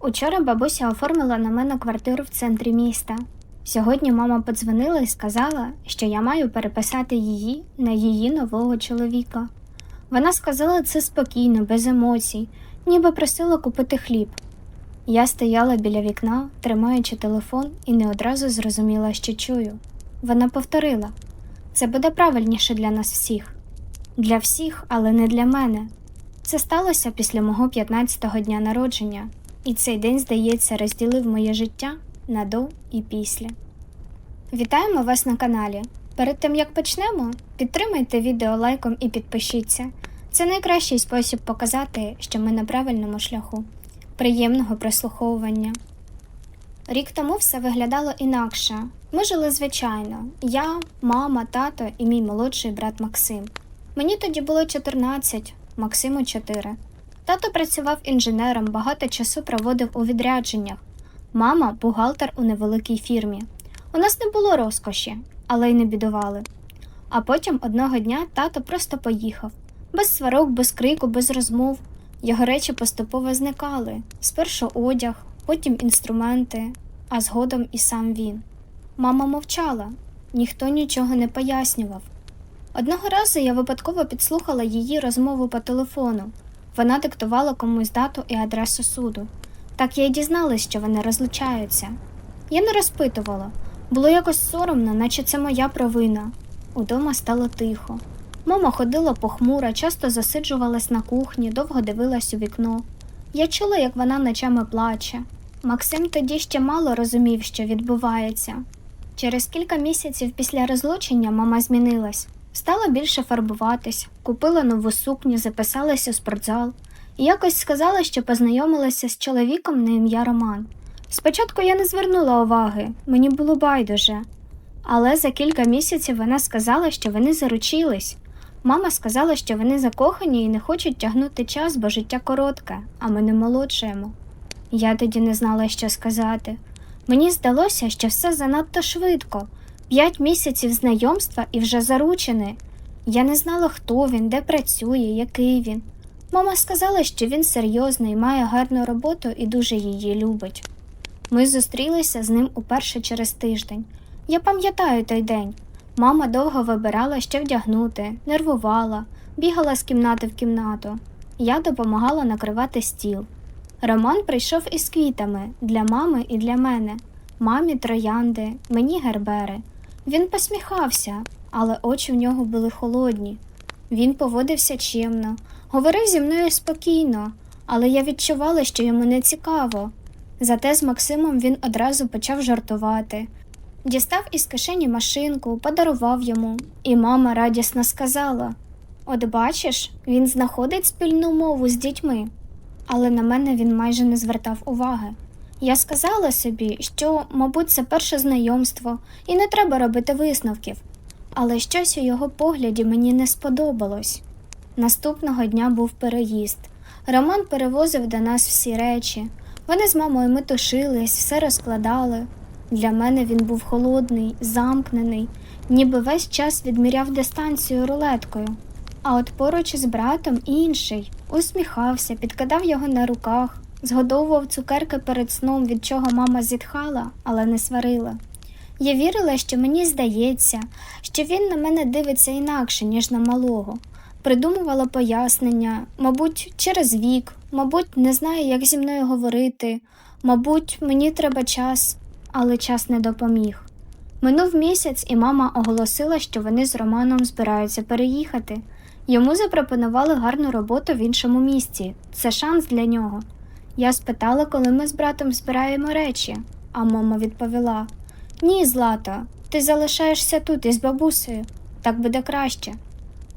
Учора бабуся оформила на мене квартиру в центрі міста. Сьогодні мама подзвонила і сказала, що я маю переписати її на її нового чоловіка. Вона сказала це спокійно, без емоцій, ніби просила купити хліб. Я стояла біля вікна, тримаючи телефон, і не одразу зрозуміла, що чую. Вона повторила: це буде правильніше для нас всіх. Для всіх, але не для мене. Це сталося після мого 15-го дня народження, і цей день, здається, розділив моє життя на до і після. Вітаємо вас на каналі. Перед тим як почнемо, підтримайте відео лайком і підпишіться. Це найкращий спосіб показати, що ми на правильному шляху. Приємного прослуховування. Рік тому все виглядало інакше. Ми жили звичайно: я, мама, тато і мій молодший брат Максим. Мені тоді було 14, Максиму 4. Тато працював інженером, багато часу проводив у відрядженнях. Мама бухгалтер у невеликій фірмі. У нас не було розкоші, але й не бідували. А потім одного дня тато просто поїхав. Без сварок, без крику, без розмов. Його речі поступово зникали. Спершу одяг, потім інструменти, а згодом і сам він. Мама мовчала, ніхто нічого не пояснював. Одного разу я випадково підслухала її розмову по телефону. Вона диктувала комусь дату і адресу суду. Так я й дізналась, що вони розлучаються. Я не розпитувала, було якось соромно, наче це моя провина. Удома стало тихо. Мама ходила похмура, часто засиджувалась на кухні, довго дивилась у вікно. Я чула, як вона ночами плаче. Максим тоді ще мало розумів, що відбувається. Через кілька місяців після розлучення мама змінилась, стала більше фарбуватись, купила нову сукню, записалася у спортзал і якось сказала, що познайомилася з чоловіком на ім'я Роман. Спочатку я не звернула уваги, мені було байдуже. Але за кілька місяців вона сказала, що вони заручились. Мама сказала, що вони закохані і не хочуть тягнути час, бо життя коротке, а ми не молодшаємо. Я тоді не знала, що сказати. Мені здалося, що все занадто швидко п'ять місяців знайомства і вже заручений. Я не знала, хто він, де працює, який він. Мама сказала, що він серйозний, має гарну роботу і дуже її любить. Ми зустрілися з ним уперше через тиждень. Я пам'ятаю той день. Мама довго вибирала, що вдягнути, нервувала, бігала з кімнати в кімнату. Я допомагала накривати стіл. Роман прийшов із квітами для мами і для мене, мамі троянди, мені гербери. Він посміхався, але очі в нього були холодні. Він поводився чимно, говорив зі мною спокійно, але я відчувала, що йому не цікаво. Зате з Максимом він одразу почав жартувати. Дістав із кишені машинку, подарував йому, і мама радісно сказала: От бачиш, він знаходить спільну мову з дітьми. Але на мене він майже не звертав уваги. Я сказала собі, що, мабуть, це перше знайомство, і не треба робити висновків. Але щось у його погляді мені не сподобалось. Наступного дня був переїзд. Роман перевозив до нас всі речі. Вони з мамою метушились, все розкладали. Для мене він був холодний, замкнений, ніби весь час відміряв дистанцію рулеткою. А от поруч із братом інший усміхався, підкидав його на руках, згодовував цукерки перед сном, від чого мама зітхала, але не сварила. Я вірила, що мені здається, що він на мене дивиться інакше, ніж на малого. Придумувала пояснення, мабуть, через вік, мабуть, не знає, як зі мною говорити, мабуть, мені треба час, але час не допоміг. Минув місяць, і мама оголосила, що вони з Романом збираються переїхати. Йому запропонували гарну роботу в іншому місті. Це шанс для нього. Я спитала, коли ми з братом збираємо речі, а мама відповіла: Ні, Злата, ти залишаєшся тут із бабусею, так буде краще.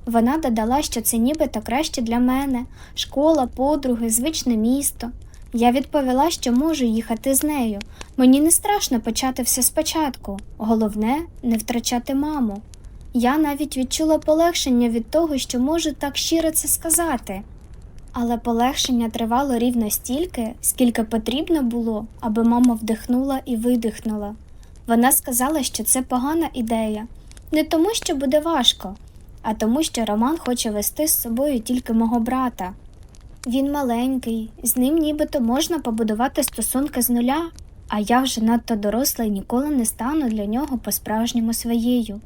Вона додала, що це нібито краще для мене, школа, подруги, звичне місто. Я відповіла, що можу їхати з нею. Мені не страшно почати все спочатку. Головне не втрачати маму. Я навіть відчула полегшення від того, що можу так щиро це сказати. Але полегшення тривало рівно стільки, скільки потрібно було, аби мама вдихнула і видихнула. Вона сказала, що це погана ідея, не тому, що буде важко, а тому, що Роман хоче вести з собою тільки мого брата. Він маленький, з ним нібито можна побудувати стосунки з нуля, а я вже надто доросла і ніколи не стану для нього по-справжньому своєю.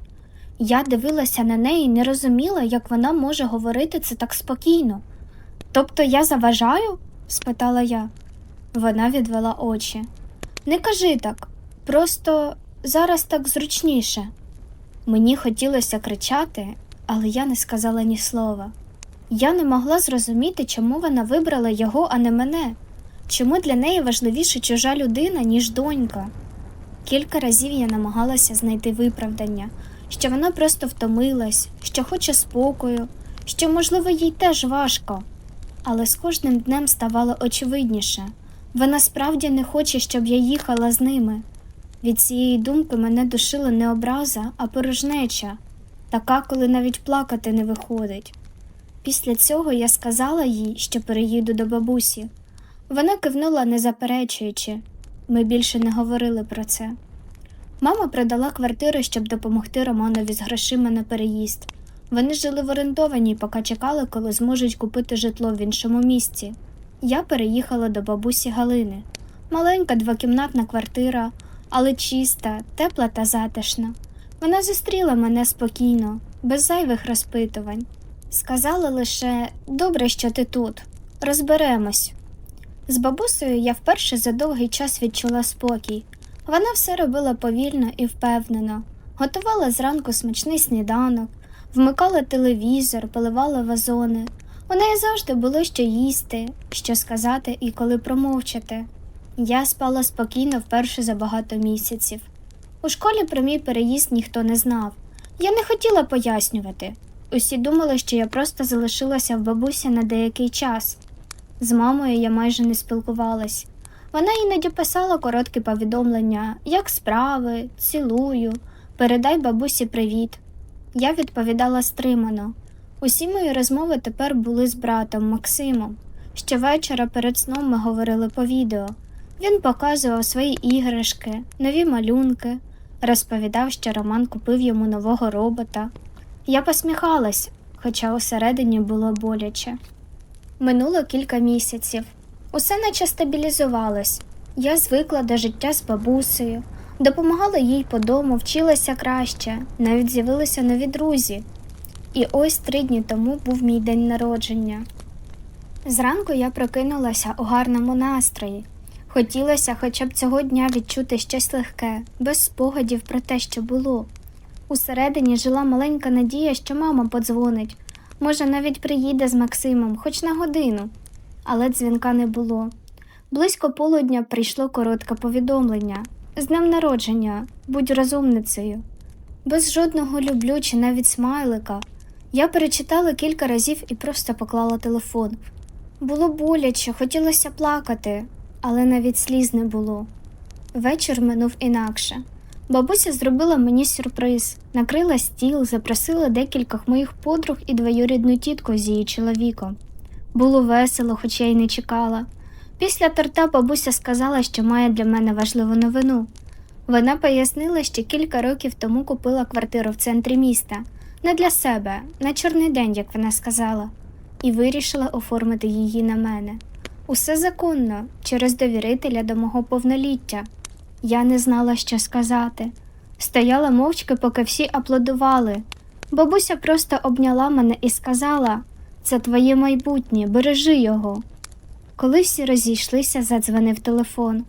Я дивилася на неї і не розуміла, як вона може говорити це так спокійно. Тобто я заважаю? спитала я. Вона відвела очі. Не кажи так, просто зараз так зручніше. Мені хотілося кричати, але я не сказала ні слова. Я не могла зрозуміти, чому вона вибрала його, а не мене, чому для неї важливіше чужа людина, ніж донька. Кілька разів я намагалася знайти виправдання, що вона просто втомилась, що хоче спокою, що, можливо, їй теж важко. Але з кожним днем ставало очевидніше вона справді не хоче, щоб я їхала з ними. Від цієї думки мене душила не образа, а порожнеча, така, коли навіть плакати не виходить. Після цього я сказала їй, що переїду до бабусі. Вона кивнула, не заперечуючи. Ми більше не говорили про це. Мама продала квартиру, щоб допомогти Романові з грошима на переїзд. Вони жили в орендованій, поки чекали, коли зможуть купити житло в іншому місці. Я переїхала до бабусі Галини. Маленька двокімнатна квартира, але чиста, тепла та затишна. Вона зустріла мене спокійно, без зайвих розпитувань. Сказала лише добре, що ти тут. Розберемось. З бабусею я вперше за довгий час відчула спокій. Вона все робила повільно і впевнено, готувала зранку смачний сніданок, вмикала телевізор, поливала вазони. У неї завжди було що їсти, що сказати і коли промовчати. Я спала спокійно вперше за багато місяців. У школі про мій переїзд ніхто не знав. Я не хотіла пояснювати. Усі думали, що я просто залишилася в бабусі на деякий час. З мамою я майже не спілкувалась. Вона іноді писала короткі повідомлення, як справи, цілую, передай бабусі привіт. Я відповідала стримано. Усі мої розмови тепер були з братом Максимом. Щовечора перед сном ми говорили по відео. Він показував свої іграшки, нові малюнки, розповідав, що Роман купив йому нового робота. Я посміхалась, хоча усередині було боляче. Минуло кілька місяців. Усе наче стабілізувалось. Я звикла до життя з бабусею, допомагала їй по дому, вчилася краще, навіть з'явилися нові друзі. І ось три дні тому був мій день народження. Зранку я прокинулася у гарному настрої. Хотілося хоча б цього дня відчути щось легке, без спогадів про те, що було. Усередині жила маленька надія, що мама подзвонить, може, навіть приїде з Максимом, хоч на годину, але дзвінка не було. Близько полудня прийшло коротке повідомлення з днем народження, будь розумницею. Без жодного люблю чи навіть смайлика. Я перечитала кілька разів і просто поклала телефон. Було боляче, хотілося плакати, але навіть сліз не було. Вечір минув інакше. Бабуся зробила мені сюрприз, накрила стіл, запросила декількох моїх подруг і двоюрідну тітку з її чоловіком. Було весело, хоч я й не чекала. Після торта бабуся сказала, що має для мене важливу новину. Вона пояснила, що кілька років тому купила квартиру в центрі міста, не для себе, на чорний день, як вона сказала, і вирішила оформити її на мене. Усе законно, через довірителя до мого повноліття. Я не знала, що сказати. Стояла мовчки, поки всі аплодували. Бабуся просто обняла мене і сказала: це твоє майбутнє, бережи його. Коли всі розійшлися, задзвонив телефон.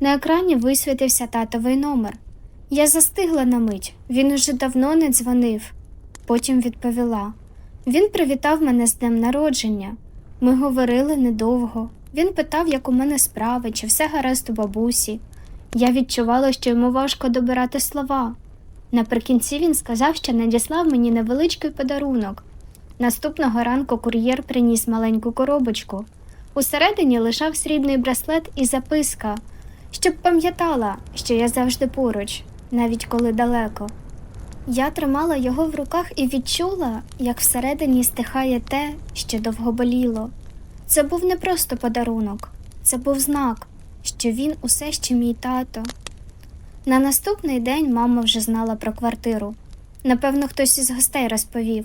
На екрані висвітився татовий номер. Я застигла на мить, він уже давно не дзвонив. Потім відповіла. Він привітав мене з днем народження. Ми говорили недовго. Він питав, як у мене справи, чи все гаразд у бабусі. Я відчувала, що йому важко добирати слова. Наприкінці він сказав, що надіслав мені невеличкий подарунок. Наступного ранку кур'єр приніс маленьку коробочку. Усередині лишав срібний браслет і записка, щоб пам'ятала, що я завжди поруч, навіть коли далеко. Я тримала його в руках і відчула, як всередині стихає те, що довго боліло. Це був не просто подарунок, це був знак, що він усе ще мій тато. На наступний день мама вже знала про квартиру. Напевно, хтось із гостей розповів.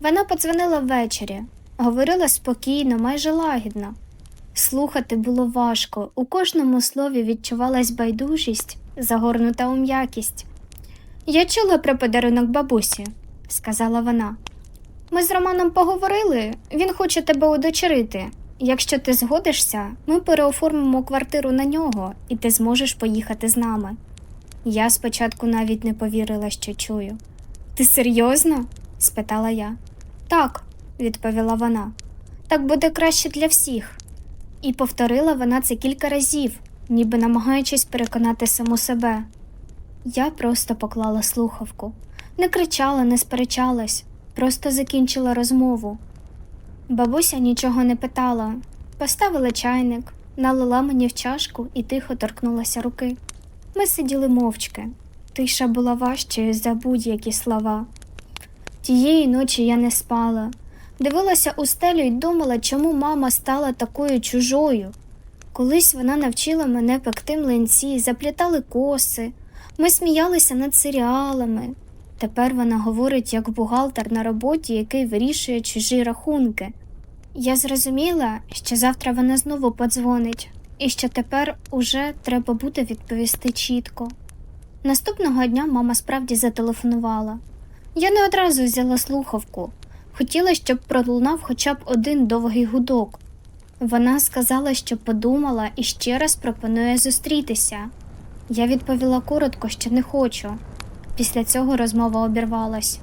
Вона подзвонила ввечері. Говорила спокійно, майже лагідно. Слухати було важко, у кожному слові відчувалась байдужість, загорнута у м'якість. Я чула про подарунок бабусі, сказала вона. Ми з Романом поговорили, він хоче тебе удочерити. Якщо ти згодишся, ми переоформимо квартиру на нього, і ти зможеш поїхати з нами. Я спочатку навіть не повірила, що чую. Ти серйозно? спитала я. Так, відповіла вона. Так буде краще для всіх. І повторила вона це кілька разів, ніби намагаючись переконати саму себе. Я просто поклала слухавку, не кричала, не сперечалась, просто закінчила розмову. Бабуся нічого не питала, поставила чайник, налила мені в чашку і тихо торкнулася руки. Ми сиділи мовчки. Тиша була важчою за будь-які слова. Тієї ночі я не спала, дивилася у стелю і думала, чому мама стала такою чужою. Колись вона навчила мене пекти млинці, заплітали коси, ми сміялися над серіалами. Тепер вона говорить як бухгалтер на роботі, який вирішує чужі рахунки. Я зрозуміла, що завтра вона знову подзвонить, і що тепер уже треба буде відповісти чітко. Наступного дня мама справді зателефонувала. Я не одразу взяла слухавку, хотіла, щоб пролунав хоча б один довгий гудок. Вона сказала, що подумала і ще раз пропонує зустрітися. Я відповіла коротко, що не хочу. Після цього розмова обірвалась.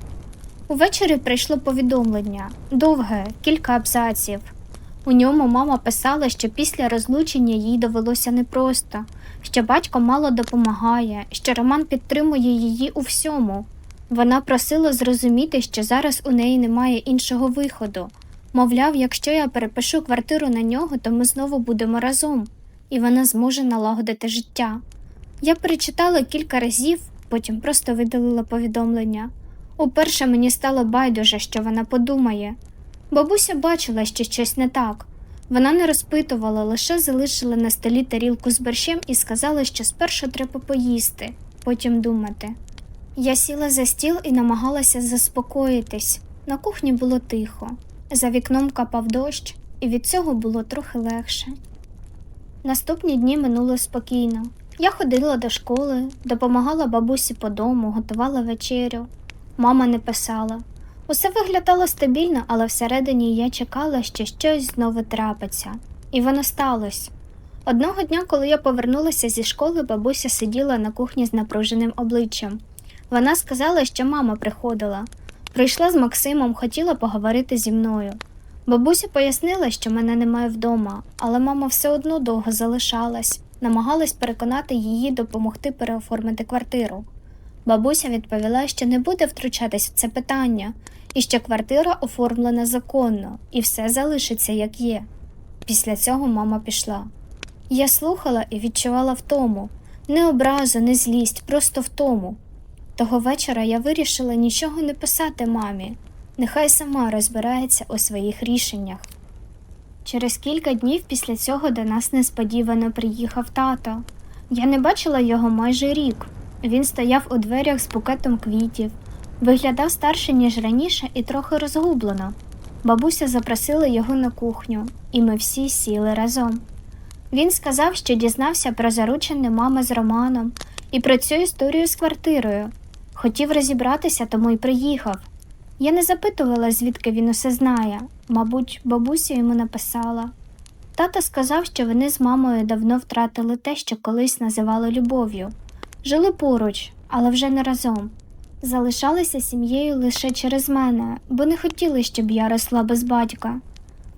Увечері прийшло повідомлення довге, кілька абзаців. У ньому мама писала, що після розлучення їй довелося непросто, що батько мало допомагає, що Роман підтримує її у всьому. Вона просила зрозуміти, що зараз у неї немає іншого виходу. Мовляв, якщо я перепишу квартиру на нього, то ми знову будемо разом, і вона зможе налагодити життя. Я перечитала кілька разів, потім просто видалила повідомлення. Уперше мені стало байдуже, що вона подумає. Бабуся бачила, що щось не так. Вона не розпитувала, лише залишила на столі тарілку з борщем і сказала, що спершу треба поїсти, потім думати. Я сіла за стіл і намагалася заспокоїтись. На кухні було тихо. За вікном капав дощ, і від цього було трохи легше. Наступні дні минули спокійно. Я ходила до школи, допомагала бабусі по дому, готувала вечерю. Мама не писала. Усе виглядало стабільно, але всередині я чекала, що щось знову трапиться. І воно сталося. Одного дня, коли я повернулася зі школи, бабуся сиділа на кухні з напруженим обличчям. Вона сказала, що мама приходила. Прийшла з Максимом, хотіла поговорити зі мною. Бабуся пояснила, що мене немає вдома, але мама все одно довго залишалась, намагалась переконати її допомогти переоформити квартиру. Бабуся відповіла, що не буде втручатись в це питання, і що квартира оформлена законно, і все залишиться як є. Після цього мама пішла. Я слухала і відчувала втому, не образу, не злість, просто втому. Того вечора я вирішила нічого не писати мамі, нехай сама розбирається у своїх рішеннях. Через кілька днів після цього до нас несподівано приїхав тато. Я не бачила його майже рік. Він стояв у дверях з букетом квітів, виглядав старше, ніж раніше, і трохи розгублено. Бабуся запросила його на кухню, і ми всі сіли разом. Він сказав, що дізнався про заручене мами з Романом і про цю історію з квартирою. Хотів розібратися, тому й приїхав. Я не запитувала, звідки він усе знає. Мабуть, бабуся йому написала. Тато сказав, що вони з мамою давно втратили те, що колись називали любов'ю. Жили поруч, але вже не разом. Залишалися сім'єю лише через мене, бо не хотіли, щоб я росла без батька.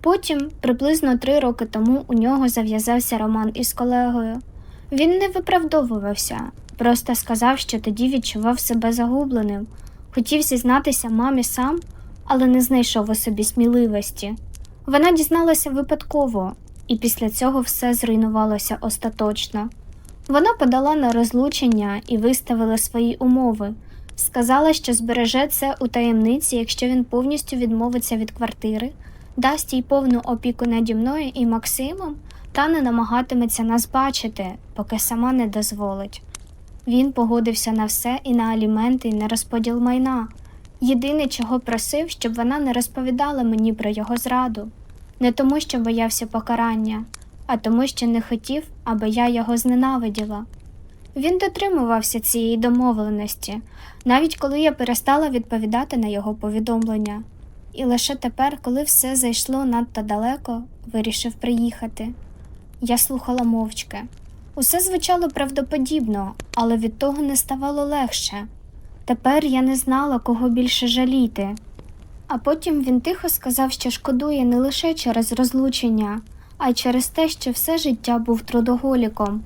Потім, приблизно три роки тому, у нього зав'язався роман із колегою. Він не виправдовувався, просто сказав, що тоді відчував себе загубленим, хотів зізнатися мамі сам, але не знайшов у собі сміливості. Вона дізналася випадково, і після цього все зруйнувалося остаточно. Вона подала на розлучення і виставила свої умови. Сказала, що збереже це у таємниці, якщо він повністю відмовиться від квартири, дасть їй повну опіку наді мною і Максимом, та не намагатиметься нас бачити, поки сама не дозволить. Він погодився на все і на аліменти, і на розподіл майна. Єдине, чого просив, щоб вона не розповідала мені про його зраду, не тому, що боявся покарання, а тому, що не хотів, аби я його зненавиділа. Він дотримувався цієї домовленості, навіть коли я перестала відповідати на його повідомлення. І лише тепер, коли все зайшло надто далеко, вирішив приїхати. Я слухала мовчки. Усе звучало правдоподібно, але від того не ставало легше. Тепер я не знала, кого більше жаліти. А потім він тихо сказав, що шкодує не лише через розлучення, а й через те, що все життя був трудоголіком.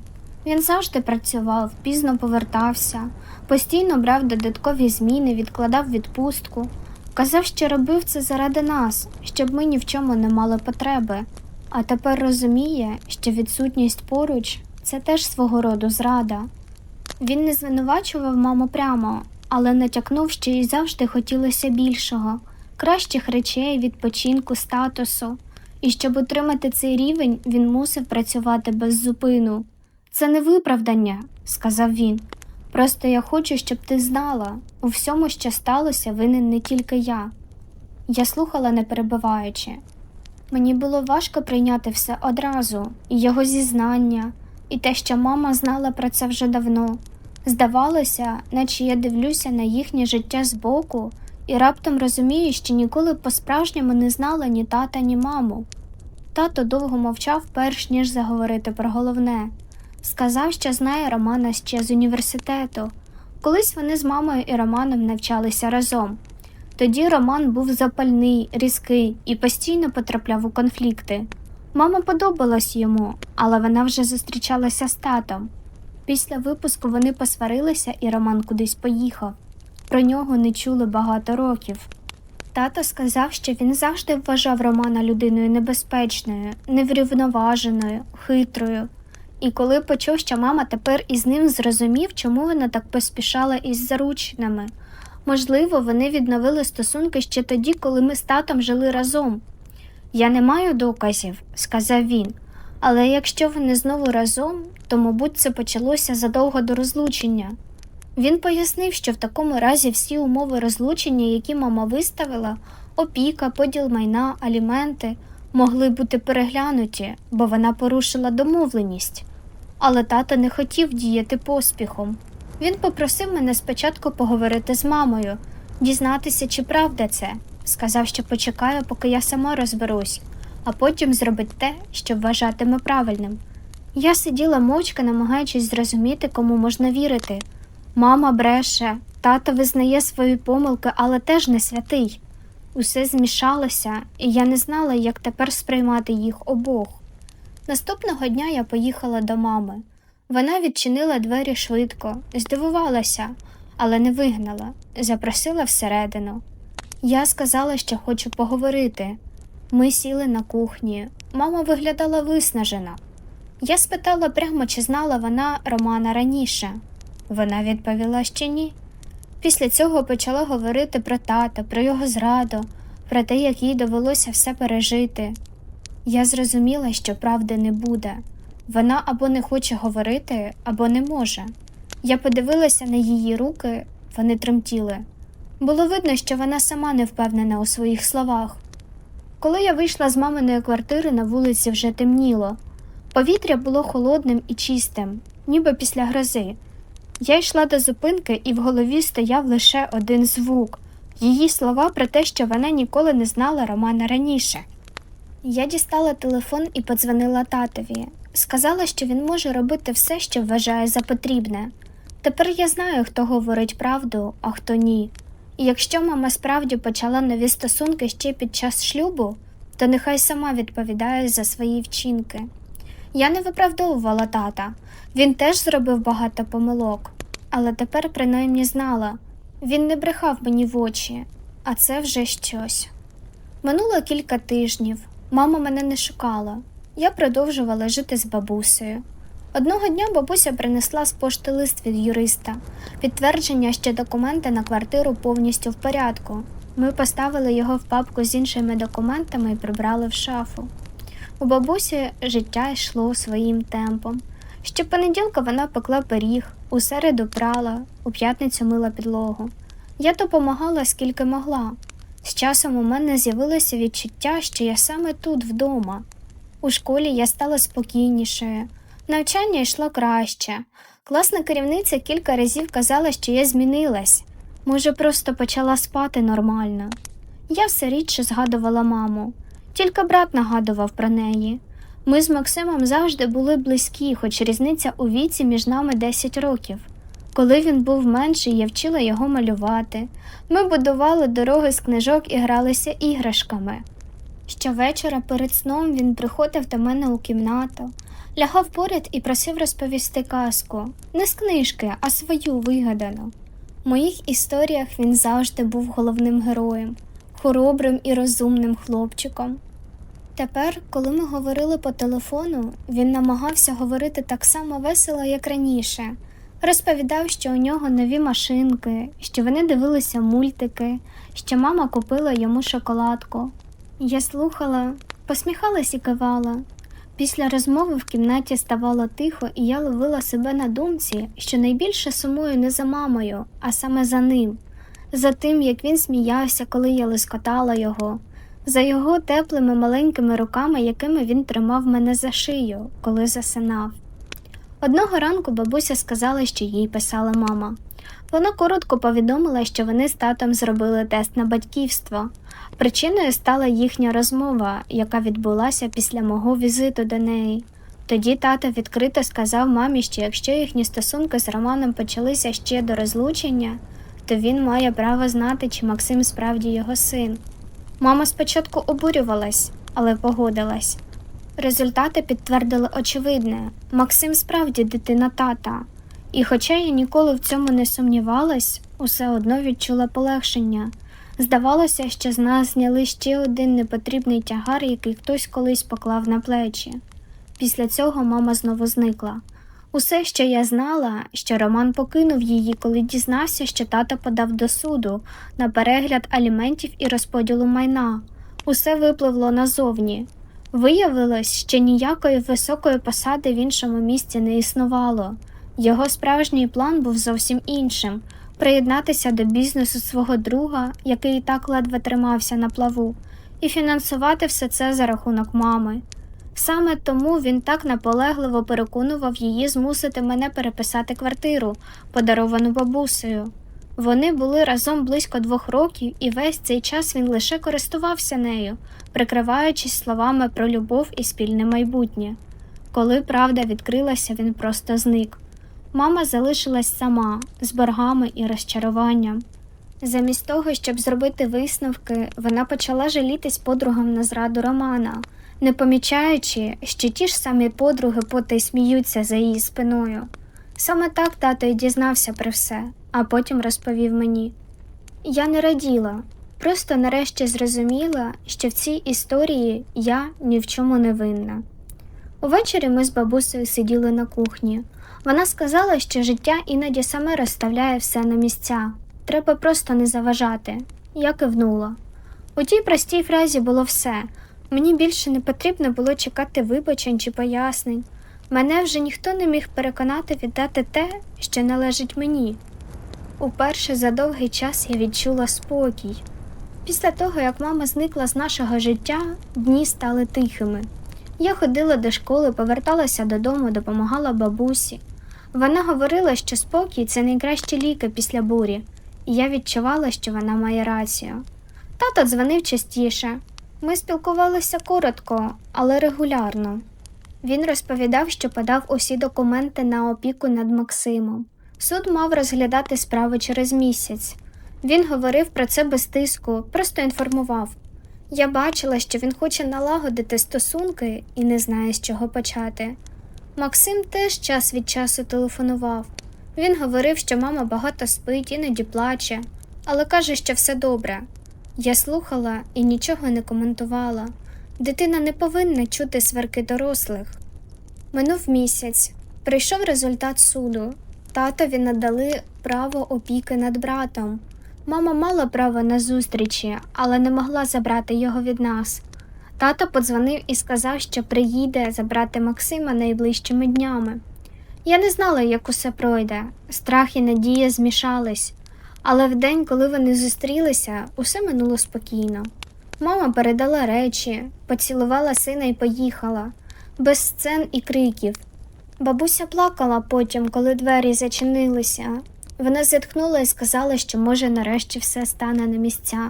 Він завжди працював, пізно повертався, постійно брав додаткові зміни, відкладав відпустку. Казав, що робив це заради нас, щоб ми ні в чому не мали потреби. А тепер розуміє, що відсутність поруч це теж свого роду зрада. Він не звинувачував маму прямо, але натякнув, що їй завжди хотілося більшого, кращих речей, відпочинку, статусу, і щоб отримати цей рівень, він мусив працювати без зупину. Це не виправдання, сказав він. Просто я хочу, щоб ти знала, у всьому, що сталося, винен не тільки я. Я слухала, не перебиваючи. Мені було важко прийняти все одразу, і його зізнання, і те, що мама знала про це вже давно. Здавалося, наче я дивлюся на їхнє життя збоку і раптом розумію, що ніколи по-справжньому не знала ні тата, ні маму. Тато довго мовчав, перш ніж заговорити про головне. Сказав, що знає Романа ще з університету. Колись вони з мамою і Романом навчалися разом. Тоді Роман був запальний, різкий і постійно потрапляв у конфлікти. Мама подобалась йому, але вона вже зустрічалася з татом. Після випуску вони посварилися, і Роман кудись поїхав. Про нього не чули багато років. Тато сказав, що він завжди вважав Романа людиною небезпечною, неврівноваженою, хитрою. І коли почув, що мама тепер із ним зрозумів, чому вона так поспішала із зарученими. Можливо, вони відновили стосунки ще тоді, коли ми з татом жили разом. Я не маю доказів, сказав він, але якщо вони знову разом, то, мабуть, це почалося задовго до розлучення. Він пояснив, що в такому разі всі умови розлучення, які мама виставила опіка, поділ майна, аліменти, могли бути переглянуті, бо вона порушила домовленість. Але тато не хотів діяти поспіхом. Він попросив мене спочатку поговорити з мамою, дізнатися, чи правда це. Сказав, що почекає, поки я сама розберусь, а потім зробить те, що вважатиме правильним. Я сиділа мовчки, намагаючись зрозуміти, кому можна вірити. Мама бреше, тато визнає свої помилки, але теж не святий. Усе змішалося, і я не знала, як тепер сприймати їх обох. Наступного дня я поїхала до мами. Вона відчинила двері швидко, здивувалася, але не вигнала, запросила всередину. Я сказала, що хочу поговорити. Ми сіли на кухні. Мама виглядала виснажена. Я спитала прямо, чи знала вона Романа раніше. Вона відповіла, що ні. Після цього почала говорити про тата, про його зраду, про те, як їй довелося все пережити. Я зрозуміла, що правди не буде. Вона або не хоче говорити, або не може. Я подивилася на її руки, вони тремтіли. Було видно, що вона сама не впевнена у своїх словах. Коли я вийшла з маминої квартири, на вулиці вже темніло. Повітря було холодним і чистим, ніби після грози. Я йшла до зупинки, і в голові стояв лише один звук її слова про те, що вона ніколи не знала Романа раніше. Я дістала телефон і подзвонила татові. Сказала, що він може робити все, що вважає за потрібне. Тепер я знаю, хто говорить правду, а хто ні. І якщо мама справді почала нові стосунки ще під час шлюбу, то нехай сама відповідає за свої вчинки. Я не виправдовувала тата, він теж зробив багато помилок, але тепер принаймні знала він не брехав мені в очі, а це вже щось. Минуло кілька тижнів, мама мене не шукала. Я продовжувала жити з бабусею. Одного дня бабуся принесла з пошти лист від юриста, підтвердження, що документи на квартиру повністю в порядку. Ми поставили його в папку з іншими документами і прибрали в шафу. У бабусі життя йшло своїм темпом. Щопонеділка вона пекла пиріг, у середу прала, у п'ятницю мила підлогу. Я допомагала скільки могла. З часом у мене з'явилося відчуття, що я саме тут вдома. У школі я стала спокійнішою, навчання йшло краще. Класна керівниця кілька разів казала, що я змінилась. Може, просто почала спати нормально. Я все рідше згадувала маму, тільки брат нагадував про неї. Ми з Максимом завжди були близькі, хоч різниця у віці між нами 10 років. Коли він був менший, я вчила його малювати. Ми будували дороги з книжок і гралися іграшками. Щовечора перед сном він приходив до мене у кімнату, лягав поряд і просив розповісти казку, не з книжки, а свою вигадану. В моїх історіях він завжди був головним героєм, хоробрим і розумним хлопчиком. Тепер, коли ми говорили по телефону, він намагався говорити так само весело, як раніше. Розповідав, що у нього нові машинки, що вони дивилися мультики, що мама купила йому шоколадку. Я слухала, посміхалась і кивала. Після розмови в кімнаті ставало тихо, і я ловила себе на думці, що найбільше сумую не за мамою, а саме за ним, за тим, як він сміявся, коли я лискотала його, за його теплими маленькими руками, якими він тримав мене за шию, коли засинав. Одного ранку бабуся сказала, що їй писала мама. Вона коротко повідомила, що вони з татом зробили тест на батьківство. Причиною стала їхня розмова, яка відбулася після мого візиту до неї. Тоді тато відкрито сказав мамі, що якщо їхні стосунки з Романом почалися ще до розлучення, то він має право знати, чи Максим справді його син. Мама спочатку обурювалась, але погодилась. Результати підтвердили очевидне Максим справді дитина тата, і, хоча я ніколи в цьому не сумнівалась, усе одно відчула полегшення. Здавалося, що з нас зняли ще один непотрібний тягар, який хтось колись поклав на плечі. Після цього мама знову зникла. Усе, що я знала, що Роман покинув її, коли дізнався, що тато подав до суду на перегляд аліментів і розподілу майна. Усе випливло назовні. Виявилось, що ніякої високої посади в іншому місці не існувало. Його справжній план був зовсім іншим приєднатися до бізнесу свого друга, який і так ледве тримався на плаву, і фінансувати все це за рахунок мами. Саме тому він так наполегливо переконував її змусити мене переписати квартиру, подаровану бабусею. Вони були разом близько двох років, і весь цей час він лише користувався нею, прикриваючись словами про любов і спільне майбутнє. Коли правда відкрилася, він просто зник. Мама залишилась сама з боргами і розчаруванням. Замість того, щоб зробити висновки, вона почала жалітись подругам на зраду Романа, не помічаючи, що ті ж самі подруги потай сміються за її спиною. Саме так тато й дізнався про все, а потім розповів мені. Я не раділа, просто нарешті зрозуміла, що в цій історії я ні в чому не винна. Увечері ми з бабусею сиділи на кухні. Вона сказала, що життя іноді саме розставляє все на місця, треба просто не заважати. Я кивнула. У тій простій фразі було все. Мені більше не потрібно було чекати вибачень чи пояснень. Мене вже ніхто не міг переконати віддати те, що належить мені. Уперше за довгий час я відчула спокій. Після того, як мама зникла з нашого життя, дні стали тихими. Я ходила до школи, поверталася додому, допомагала бабусі. Вона говорила, що спокій це найкращі ліки після бурі, і я відчувала, що вона має рацію. Тато дзвонив частіше. Ми спілкувалися коротко, але регулярно. Він розповідав, що подав усі документи на опіку над Максимом. Суд мав розглядати справи через місяць. Він говорив про це без тиску, просто інформував. Я бачила, що він хоче налагодити стосунки і не знає, з чого почати. Максим теж час від часу телефонував. Він говорив, що мама багато спить, іноді плаче, але каже, що все добре. Я слухала і нічого не коментувала. Дитина не повинна чути сверки дорослих. Минув місяць. Прийшов результат суду. Татові надали право опіки над братом. Мама мала право на зустрічі, але не могла забрати його від нас. Тато подзвонив і сказав, що приїде забрати Максима найближчими днями. Я не знала, як усе пройде. Страх і надія змішались. Але в день, коли вони зустрілися, усе минуло спокійно. Мама передала речі, поцілувала сина і поїхала, без сцен і криків. Бабуся плакала потім, коли двері зачинилися. Вона зітхнула і сказала, що може нарешті все стане на місця.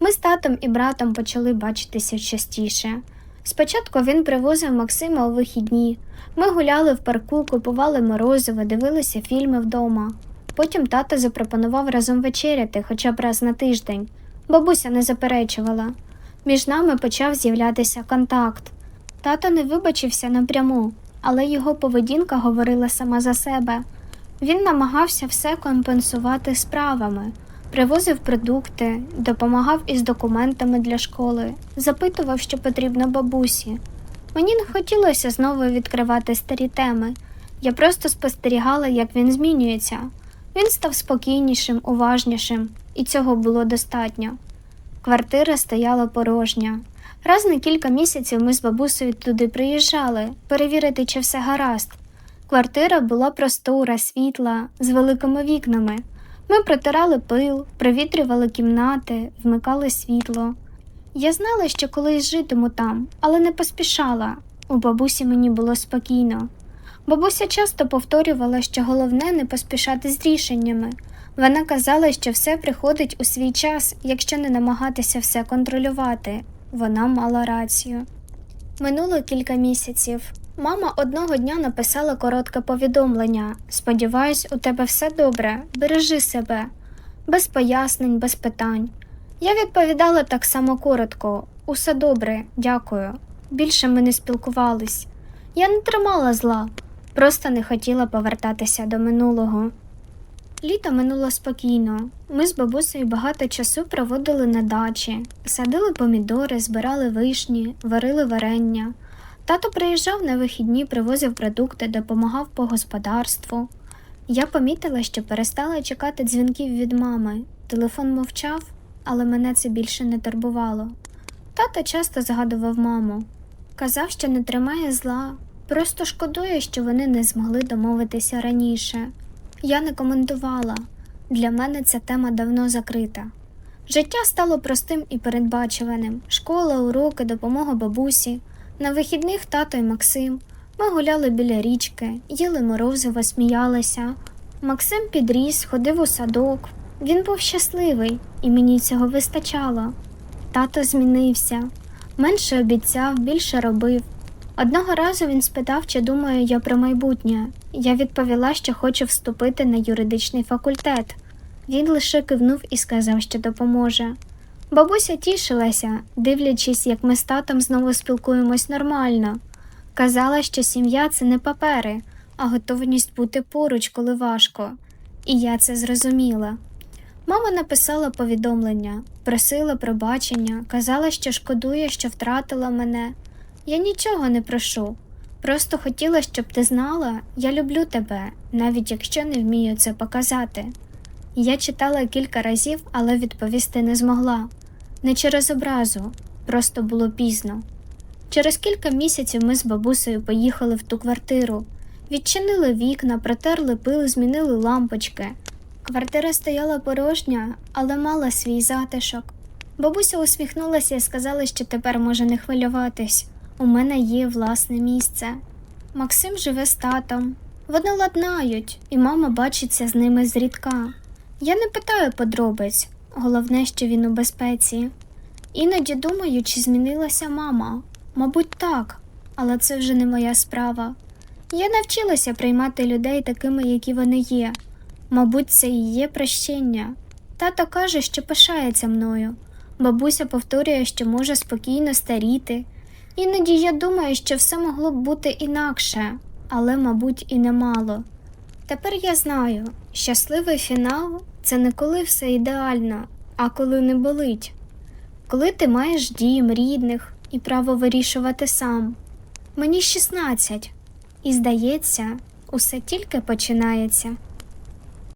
Ми з татом і братом почали бачитися частіше. Спочатку він привозив Максима у вихідні. Ми гуляли в парку, купували морозиво, дивилися фільми вдома. Потім тато запропонував разом вечеряти хоча б раз на тиждень. Бабуся не заперечувала. Між нами почав з'являтися контакт. Тато не вибачився напряму, але його поведінка говорила сама за себе. Він намагався все компенсувати справами, привозив продукти, допомагав із документами для школи, запитував, що потрібно бабусі. Мені не хотілося знову відкривати старі теми. Я просто спостерігала, як він змінюється. Він став спокійнішим, уважнішим, і цього було достатньо. Квартира стояла порожня. Раз на кілька місяців ми з бабусею туди приїжджали, перевірити, чи все гаразд. Квартира була простора, світла, з великими вікнами. Ми протирали пил, провітрювали кімнати, вмикали світло. Я знала, що колись житиму там, але не поспішала. У бабусі мені було спокійно. Бабуся часто повторювала, що головне не поспішати з рішеннями. Вона казала, що все приходить у свій час, якщо не намагатися все контролювати. Вона мала рацію. Минуло кілька місяців. Мама одного дня написала коротке повідомлення. Сподіваюсь, у тебе все добре, бережи себе, без пояснень, без питань. Я відповідала так само коротко: усе добре, дякую. Більше ми не спілкувались. Я не тримала зла, просто не хотіла повертатися до минулого. Літо минуло спокійно. Ми з бабусею багато часу проводили на дачі, садили помідори, збирали вишні, варили варення. Тато приїжджав на вихідні, привозив продукти, допомагав по господарству. Я помітила, що перестала чекати дзвінків від мами. Телефон мовчав, але мене це більше не турбувало. Тато часто згадував маму. Казав, що не тримає зла, просто шкодує, що вони не змогли домовитися раніше. Я не коментувала. Для мене ця тема давно закрита. Життя стало простим і передбачуваним: школа, уроки, допомога бабусі. На вихідних тато і Максим. Ми гуляли біля річки, їли морозиво, сміялися. Максим підріс, ходив у садок. Він був щасливий, і мені цього вистачало. Тато змінився, менше обіцяв, більше робив. Одного разу він спитав, чи думаю я про майбутнє. Я відповіла, що хочу вступити на юридичний факультет. Він лише кивнув і сказав, що допоможе. Бабуся тішилася, дивлячись, як ми з татом знову спілкуємось нормально. Казала, що сім'я це не папери, а готовність бути поруч, коли важко. І я це зрозуміла. Мама написала повідомлення, просила пробачення, казала, що шкодує, що втратила мене. Я нічого не прошу. Просто хотіла, щоб ти знала, я люблю тебе, навіть якщо не вмію це показати. Я читала кілька разів, але відповісти не змогла. Не через образу, просто було пізно. Через кілька місяців ми з бабусею поїхали в ту квартиру, відчинили вікна, протерли пил, змінили лампочки. Квартира стояла порожня, але мала свій затишок. Бабуся усміхнулася і сказала, що тепер може не хвилюватись. У мене є власне місце. Максим живе з татом. Вони ладнають, і мама бачиться з ними зрідка. Я не питаю подробиць, головне, що він у безпеці. Іноді думаю, чи змінилася мама. Мабуть, так, але це вже не моя справа. Я навчилася приймати людей такими, які вони є. Мабуть, це і є прощення. Тато каже, що пишається мною. Бабуся повторює, що може спокійно старіти. Іноді я думаю, що все могло б бути інакше, але, мабуть, і немало. Тепер я знаю, щасливий фінал це не коли все ідеально, а коли не болить, коли ти маєш дім, рідних і право вирішувати сам. Мені 16, і здається, усе тільки починається.